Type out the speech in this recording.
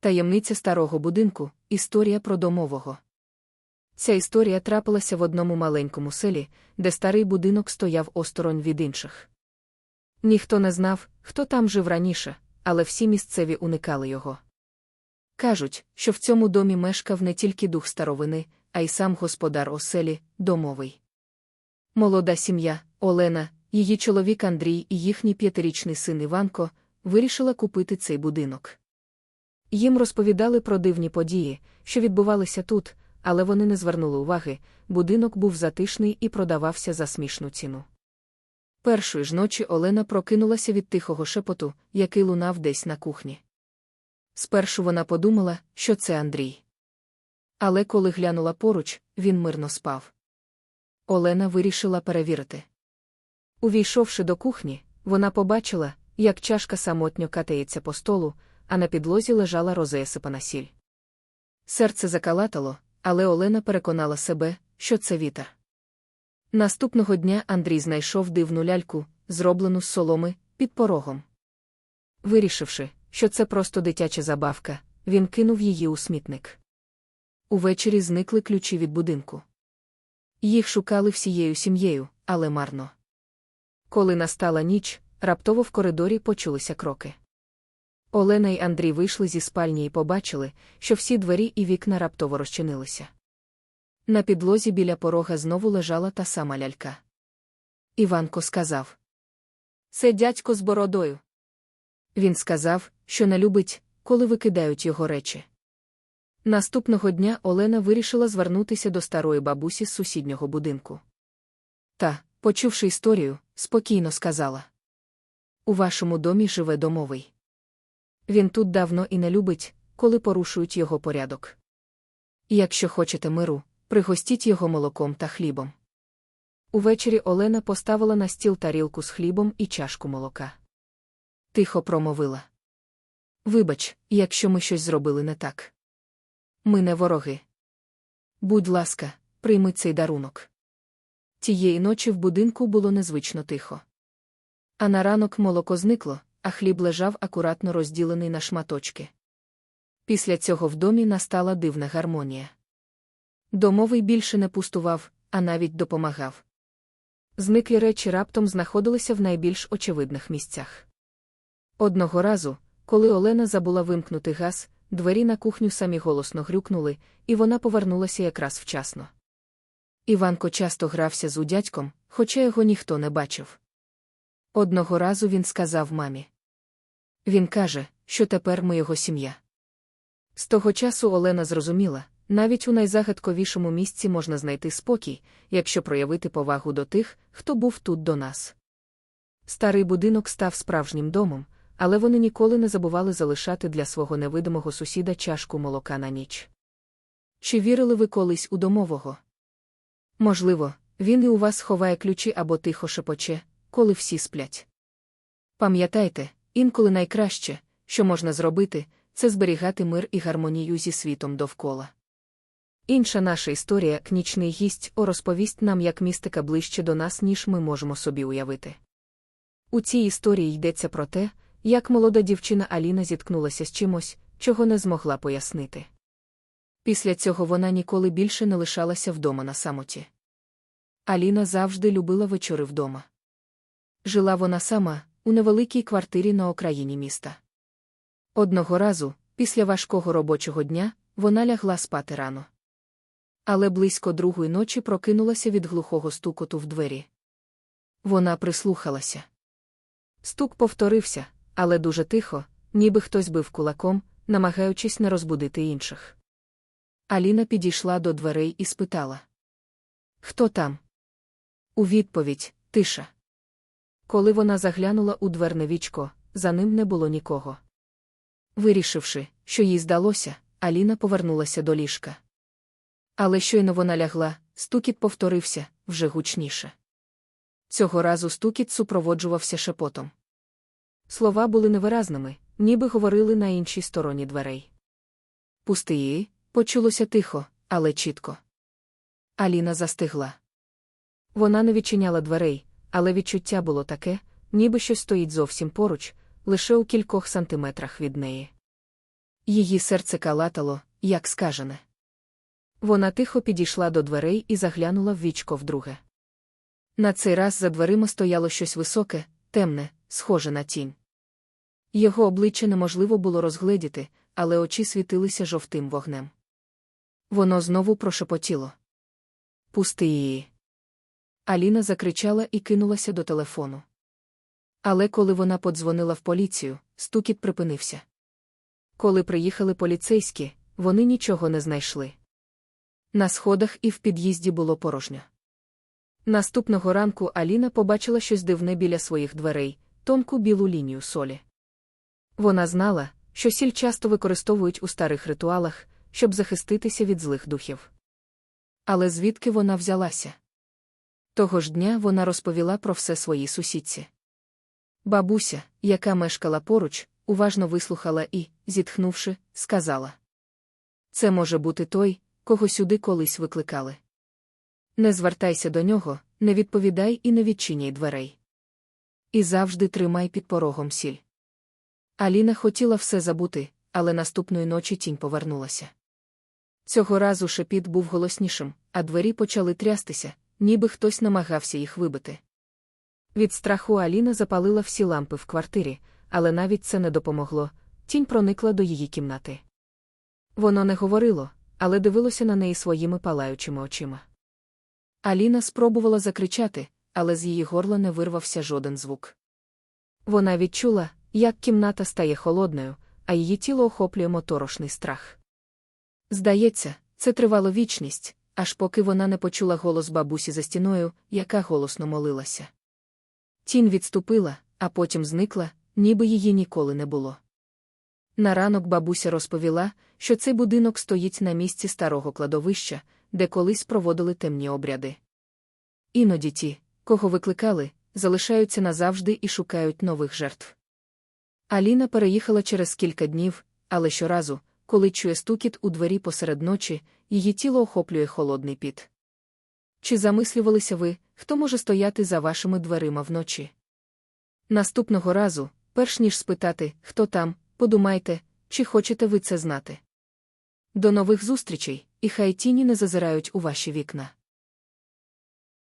Таємниця старого будинку історія про домового. Ця історія трапилася в одному маленькому селі, де старий будинок стояв осторонь від інших. Ніхто не знав, хто там жив раніше, але всі місцеві уникали його. Кажуть, що в цьому домі мешкав не тільки дух старовини, а й сам господар оселі, домовий. Молода сім'я, Олена, її чоловік Андрій і їхній п'ятирічний син Іванко вирішила купити цей будинок. Їм розповідали про дивні події, що відбувалися тут, але вони не звернули уваги, будинок був затишний і продавався за смішну ціну. Першої ж ночі Олена прокинулася від тихого шепоту, який лунав десь на кухні. Спершу вона подумала, що це Андрій. Але коли глянула поруч, він мирно спав. Олена вирішила перевірити. Увійшовши до кухні, вона побачила, як чашка самотньо катається по столу, а на підлозі лежала розесипана сіль. Серце закалатало, але Олена переконала себе, що це вітер. Наступного дня Андрій знайшов дивну ляльку, зроблену з соломи, під порогом. Вирішивши, що це просто дитяча забавка, він кинув її у смітник. Увечері зникли ключі від будинку. Їх шукали всією сім'єю, але марно. Коли настала ніч, раптово в коридорі почулися кроки. Олена й Андрій вийшли зі спальні і побачили, що всі двері і вікна раптово розчинилися. На підлозі біля порога знову лежала та сама лялька. Іванко сказав: Це дядько з бородою. Він сказав, що не любить, коли викидають його речі. Наступного дня Олена вирішила звернутися до старої бабусі з сусіднього будинку. Та, почувши історію, спокійно сказала: У вашому домі живе домовий. Він тут давно і не любить, коли порушують його порядок. Якщо хочете миру, пригостіть його молоком та хлібом. Увечері Олена поставила на стіл тарілку з хлібом і чашку молока. Тихо промовила. Вибач, якщо ми щось зробили не так. Ми не вороги. Будь ласка, прийми цей дарунок. Тієї ночі в будинку було незвично тихо. А на ранок молоко зникло, а хліб лежав акуратно розділений на шматочки. Після цього в домі настала дивна гармонія. Домовий більше не пустував, а навіть допомагав. Зниклі речі раптом знаходилися в найбільш очевидних місцях. Одного разу, коли Олена забула вимкнути газ, двері на кухню самі голосно грюкнули, і вона повернулася якраз вчасно. Іванко часто грався з удядьком, хоча його ніхто не бачив. Одного разу він сказав мамі. Він каже, що тепер ми його сім'я. З того часу Олена зрозуміла, навіть у найзагадковішому місці можна знайти спокій, якщо проявити повагу до тих, хто був тут до нас. Старий будинок став справжнім домом, але вони ніколи не забували залишати для свого невидимого сусіда чашку молока на ніч. Чи вірили ви колись у домового? Можливо, він і у вас ховає ключі або тихо шепоче, коли всі сплять. Пам'ятайте, інколи найкраще, що можна зробити, це зберігати мир і гармонію зі світом довкола. Інша наша історія, кнічний гість, о розповість нам як містика ближче до нас, ніж ми можемо собі уявити. У цій історії йдеться про те, як молода дівчина Аліна зіткнулася з чимось, чого не змогла пояснити. Після цього вона ніколи більше не лишалася вдома на самоті. Аліна завжди любила вечори вдома. Жила вона сама, у невеликій квартирі на окраїні міста. Одного разу, після важкого робочого дня, вона лягла спати рано. Але близько другої ночі прокинулася від глухого стукоту в двері. Вона прислухалася. Стук повторився, але дуже тихо, ніби хтось бив кулаком, намагаючись не розбудити інших. Аліна підійшла до дверей і спитала: Хто там? У відповідь тиша. Коли вона заглянула у дверне вічко, за ним не було нікого. Вирішивши, що їй здалося, Аліна повернулася до ліжка. Але щойно вона лягла, стукіт повторився вже гучніше. Цього разу стукіт супроводжувався шепотом. Слова були невиразними, ніби говорили на іншій стороні дверей. Пусти її, почулося тихо, але чітко. Аліна застигла. Вона не відчиняла дверей, але відчуття було таке, ніби щось стоїть зовсім поруч, лише у кількох сантиметрах від неї. Її серце калатало, як скажене. Вона тихо підійшла до дверей і заглянула в вічко вдруге. На цей раз за дверима стояло щось високе, темне, схоже на тінь. Його обличчя неможливо було розгледіти, але очі світилися жовтим вогнем. Воно знову прошепотіло. Пусти її. Аліна закричала і кинулася до телефону. Але коли вона подзвонила в поліцію, стукіт припинився. Коли приїхали поліцейські, вони нічого не знайшли. На сходах і в під'їзді було порожньо. Наступного ранку Аліна побачила щось дивне біля своїх дверей, тонку білу лінію солі. Вона знала, що сіль часто використовують у старих ритуалах, щоб захиститися від злих духів. Але звідки вона взялася? Того ж дня вона розповіла про все своїй сусідці. Бабуся, яка мешкала поруч, уважно вислухала і, зітхнувши, сказала: Це може бути той, кого сюди колись викликали. Не звертайся до нього, не відповідай і не відчиняй дверей. І завжди тримай під порогом сіль. Аліна хотіла все забути, але наступної ночі тінь повернулася. Цього разу шепіт був голоснішим, а двері почали трястися, ніби хтось намагався їх вибити. Від страху Аліна запалила всі лампи в квартирі, але навіть це не допомогло, тінь проникла до її кімнати. Воно не говорило, але дивилося на неї своїми палаючими очима. Аліна спробувала закричати, але з її горла не вирвався жоден звук. Вона відчула, як кімната стає холодною, а її тіло охоплює моторошний страх. Здається, це тривало вічність, аж поки вона не почула голос бабусі за стіною, яка голосно молилася. Тінь відступила, а потім зникла, ніби її ніколи не було. На ранок бабуся розповіла, що цей будинок стоїть на місці старого кладовища, де колись проводили темні обряди. Іноді ті, кого викликали, залишаються назавжди і шукають нових жертв. Аліна переїхала через кілька днів, але щоразу, коли чує стукіт у двері посеред ночі, її тіло охоплює холодний піт. Чи замислювалися ви, хто може стояти за вашими дверима вночі? Наступного разу, перш ніж спитати, хто там, подумайте, чи хочете ви це знати. До нових зустрічей, і хай тіні не зазирають у ваші вікна.